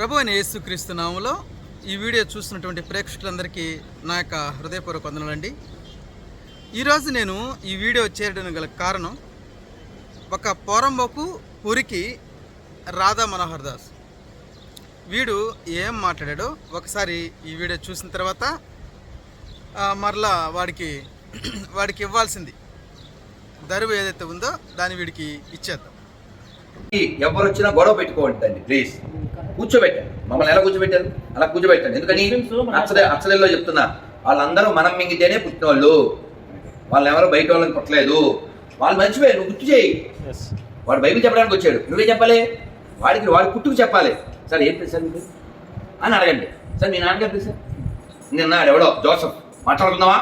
ప్రభు అయిన యేసుక్రీస్తు నామంలో ఈ వీడియో చూస్తున్నటువంటి ప్రేక్షకులందరికీ నా యొక్క హృదయపూర్వక వందనాలండి ఈరోజు నేను ఈ వీడియో చేయడం గల కారణం ఒక పోరంబోకు పురికి రాధా మనోహర్ దాస్. వీడు ఏం మాట్లాడాడో ఒకసారి ఈ వీడియో చూసిన తర్వాత మరలా వాడికి వాడికి ఇవ్వాల్సింది. దరువు ఏదైతే ఉందో దాన్ని వీడికి ఇచ్చేద్దాం. ఎవరు వచ్చినా గొడవ పెట్టుకోవద్దండి ప్లీజ్. కూర్చోబెట్టండి మమ్మల్ని ఎలా కూర్చోబెట్టారు? అలా కూర్చోబెట్టండి. ఎందుకని? అచ్చలే అచ్చలేలో చెప్తున్నా. వాళ్ళందరూ మనం మింగితేనే పుట్టిన వాళ్ళు వాళ్ళు ఎవరు బయట వాళ్ళని పుట్టలేదు వాళ్ళు మంచివే నువ్వు గుర్తు చేయి. వాడు బైబిల్ చెప్పడానికి వచ్చాడు. నువ్వే చెప్పాలి? వాడికి వాడి పుట్టుకు చెప్పాలి. సార్ ఏం తెలుసు సార్ మీకు అని అడగండి. సార్ మీ నాన్నగారు తెలుసా నిన్న ఎవడో జోసఫ్. మాట్లాడుకుందామా?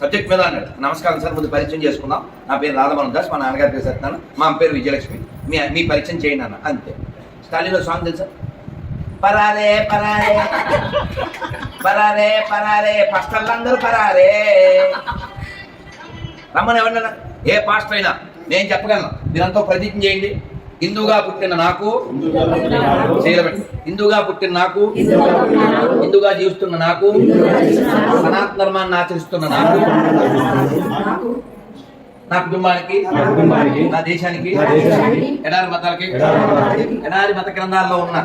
సబ్జెక్ట్ మీద అన్నాడు. నమస్కారం సార్ ముందు పరిచయం చేసుకుందాం. నా పేరు రాధమోహన్ దాస్. మా నాన్నగారి పేరు మా పేరు విజయలక్ష్మి. మీ మీ పరిచయం చేయండి అన్న. అంతే. స్టాలిన్లో సాంగ్ తెలుసా? పరారే పరారే. పరారే పరారే. పాస్టర్లందరూ పరారే. రమ్మని ఎవరన్నా? ఏ పాస్టర్ అయినా? నేను చెప్పగలను. మీరంతా ప్రతిజ్ఞ చేయండి. హిందూగా పుట్టిన నాకు హిందూగా పుట్టిన నాకు హిందూగా జీవిస్తున్న నాకు సనాతన ధర్మాన్ని ఆచరిస్తున్న నాకు నా కుటుంబానికి నా దేశానికి ఎడారి మతాలకి ఎడారి మత గ్రంథాల్లో ఉన్న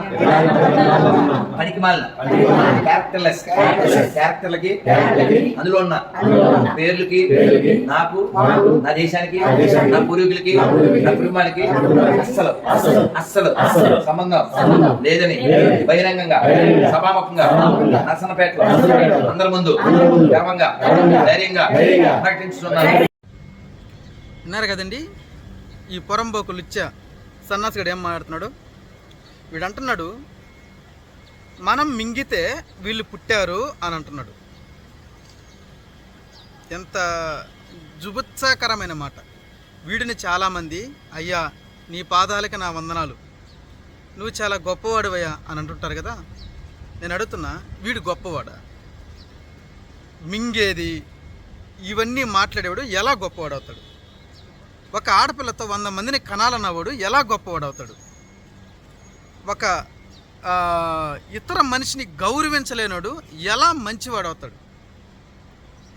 పనికి మాలిన క్యారెక్టర్లెస్ క్యారెక్టర్లకి అందులో ఉన్న పేర్లకి నాకు నా దేశానికి నా పూర్వీకులకి నా కుటుంబానికి అస్సలు అస్సలు సంబంధం లేదని బహిరంగంగా సభాముఖంగా నర్సనపేటలో అందరి ముందు గర్వంగా ధైర్యంగా ప్రకటించుతున్నాను విన్నారు కదండి? ఈ పొరంబోకు లుచ్చ సన్నాసిగడు ఏం మాట్లాడుతున్నాడు? వీడు అంటున్నాడు మనం మింగితే వీళ్ళు పుట్టారు అని అంటున్నాడు. ఎంత జుబుత్సాకరమైన మాట. వీడిని చాలామంది అయ్యా నీ పాదాలకి నా వందనాలు. నువ్వు చాలా గొప్పవాడివయ్యా అని అంటుంటారు కదా? నేను అడుగుతున్నా వీడు గొప్పవాడా? మింగేది? ఇవన్నీ మాట్లాడేవాడు ఎలా గొప్పవాడవుతాడు? ఒక ఆడపిల్లతో వంద మందిని కనాలన్నవాడు ఎలా గొప్పవాడు అవుతాడు? ఒక ఇతర మనిషిని గౌరవించలేనోడు ఎలా మంచివాడు అవుతాడు?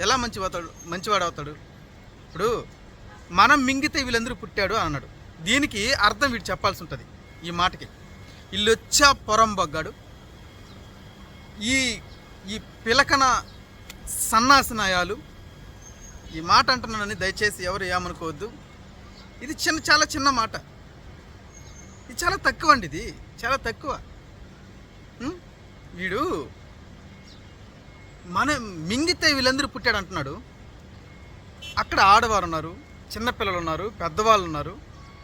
ఎలా మంచివాడు మంచివాడు అవుతాడు? ఇప్పుడు మనం మింగితే వీళ్ళందరూ పుట్టాడు అన్నాడు. దీనికి అర్థం వీడు చెప్పాల్సి ఉంటుంది ఈ మాటకి. ఇల్లొచ్చా పొరంబొగ్గాడు ఈ ఈ పిలకన సన్నాసనాయాలు. ఈ మాట అంటున్నానని దయచేసి ఎవరు ఏమనుకోవద్దు. ఇది చిన్న చాలా చిన్న మాట. ఇది చాలా తక్కువ అండి ఇది. చాలా తక్కువ. వీడు మన మింగితే వీళ్ళందరూ పుట్టాడు అంటున్నాడు. అక్కడ ఆడవారు ఉన్నారు చిన్నపిల్లలు ఉన్నారు పెద్దవాళ్ళు ఉన్నారు.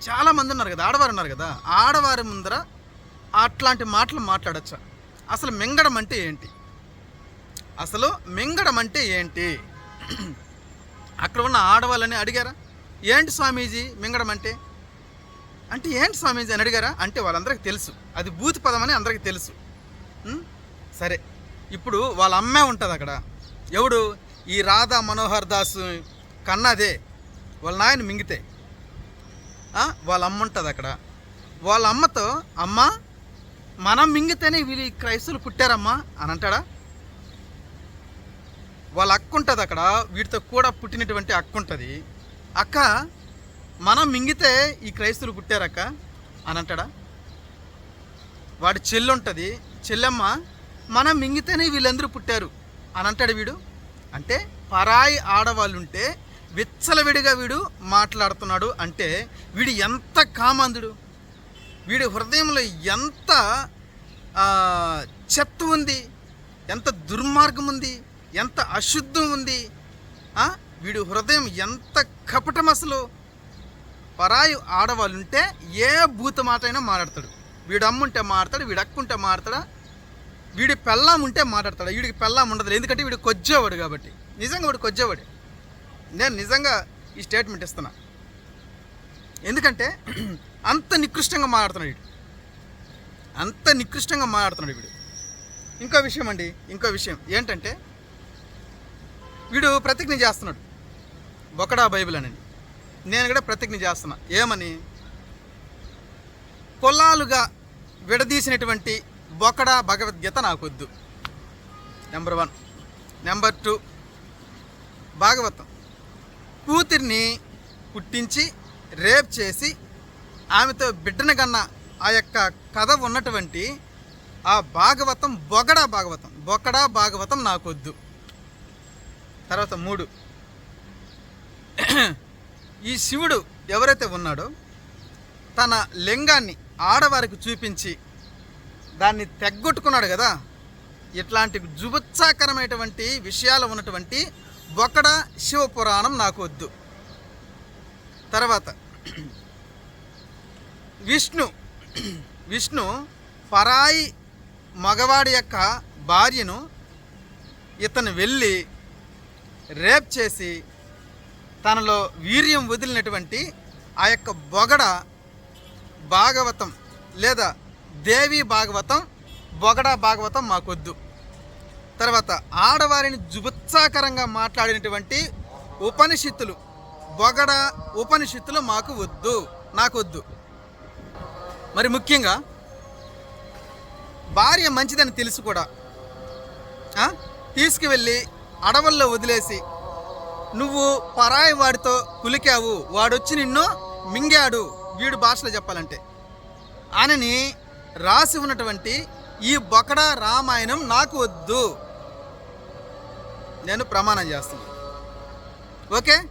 చాలామంది ఉన్నారు కదా ఆడవారు ఉన్నారు కదా. ఆడవారి ముందర అట్లాంటి మాటలు మాట్లాడచ్చా? అసలు మింగడం అంటే ఏంటి? అసలు మింగడం అంటే ఏంటి? అక్కడ ఉన్న ఆడవాళ్ళని అడిగారా? ఏంటి స్వామీజీ మింగడం అంటే? అంటే ఏంటి స్వామీజీ అని అడిగారా? అంటే వాళ్ళందరికీ తెలుసు. అది బూత్ పదం అని అందరికీ తెలుసు. సరే. ఇప్పుడు వాళ్ళ అమ్మే ఉంటుంది అక్కడ. ఎవడు? ఈ రాధా మనోహర్ దాస్ కన్నదే. వాళ్ళ నాయన మింగితే. వాళ్ళ అమ్మ ఉంటుంది అక్కడ. వాళ్ళ అమ్మతో అమ్మ మనం మింగితేనే వీళ్ళు క్రైస్తవులు పుట్టారమ్మా అని అంటాడా? వాళ్ళ అక్క ఉంటుంది అక్కడ. వీటితో కూడా పుట్టినటువంటి అక్క ఉంటుంది. అక్క మనం మింగితే ఈ క్రైస్తులు పుట్టారక్క? అని అంటాడా? వాడి చెల్లుంటుంది. చెల్లెమ్మ మనం మింగితేనే వీళ్ళందరూ పుట్టారు. అని అంటాడు వీడు. అంటే పరాయి ఆడవాళ్ళు ఉంటే విచ్చలవిడిగా వీడు మాట్లాడుతున్నాడు అంటే వీడు ఎంత కామందుడు? వీడి హృదయంలో ఎంత చెత్త ఉంది? ఎంత దుర్మార్గం ఉంది? ఎంత అశుద్ధం ఉంది? వీడి హృదయం ఎంత కపటం అసలు. పరాయి ఆడవాళ్ళు ఉంటే ఏ భూత మాట అయినా మాట్లాడతాడు. వీడు అమ్ముంటే మాట్లాడతాడు వీడు అక్కుంటే మాట్లాడతాడా వీడి పెళ్ళాం ఉంటే మాట్లాడతాడు? వీడికి పెళ్ళాం ఉండదు ఎందుకంటే వీడు కొజ్జేవాడు కాబట్టి. నిజంగా వాడు కొజ్జేవాడు. నేను నిజంగా ఈ స్టేట్మెంట్ ఇస్తున్నా. ఎందుకంటే అంత నికృష్టంగా మాట్లాడుతున్నాడు వీడు. అంత నికృష్టంగా మాట్లాడుతున్నాడు వీడు. ఇంకో విషయం అండి. ఇంకో విషయం ఏంటంటే వీడు ప్రతిజ్ఞ చేస్తున్నాడు. బొకడా బైబిల్ అని. నేను కూడా ప్రతిజ్ఞ చేస్తున్నా. ఏమని? కులాలుగా విడదీసినటువంటి బొకడా భగవద్గీత నాకొద్దు. Number one number two Bhagavatam. కూతుర్ని పుట్టించి రేప్ చేసి ఆమెతో బిడ్డను కన్న ఆ యొక్క కథ ఉన్నటువంటి ఆ భాగవతం బొగడా భాగవతం. బొకడా భాగవతం నాకొద్దు. తర్వాత మూడు. ఈ శివుడు ఎవరైతే ఉన్నాడో తన లింగాన్ని ఆడవారికి చూపించి దాన్ని తెగ్గొట్టుకున్నాడు కదా ఇట్లాంటి జుబుత్సాకరమైనటువంటి విషయాలు ఉన్నటువంటి బొకడ శివపురాణం నాకు వద్దు. తర్వాత విష్ణు విష్ణు పరాయి మగవాడి యొక్క భార్యను ఇతను వెళ్ళి రేప్ చేసి తనలో వీర్యం వదిలినటువంటి ఆ యొక్క బొగడ భాగవతం లేదా దేవి భాగవతం బొగడ భాగవతం మాకొద్దు. తర్వాత ఆడవారిని జుబుత్సాకరంగా మాట్లాడినటువంటి ఉపనిషత్తులు బొగడ ఉపనిషత్తులు మాకు వద్దు నాకొద్దు. మరి ముఖ్యంగా భార్య మంచిదని తెలుసు కూడా. తీసుకువెళ్ళి అడవుల్లో వదిలేసి నువ్వు పరాయి వాడితో కులికావు. వాడొచ్చి నిన్ను మింగాడు. వీడు భాషలో చెప్పాలంటే. అనని రాసి ఉన్నటువంటి ఈ బొకడా రామాయణం నాకు వద్దు. నేను ప్రమాణం చేస్తున్నాను ఓకే?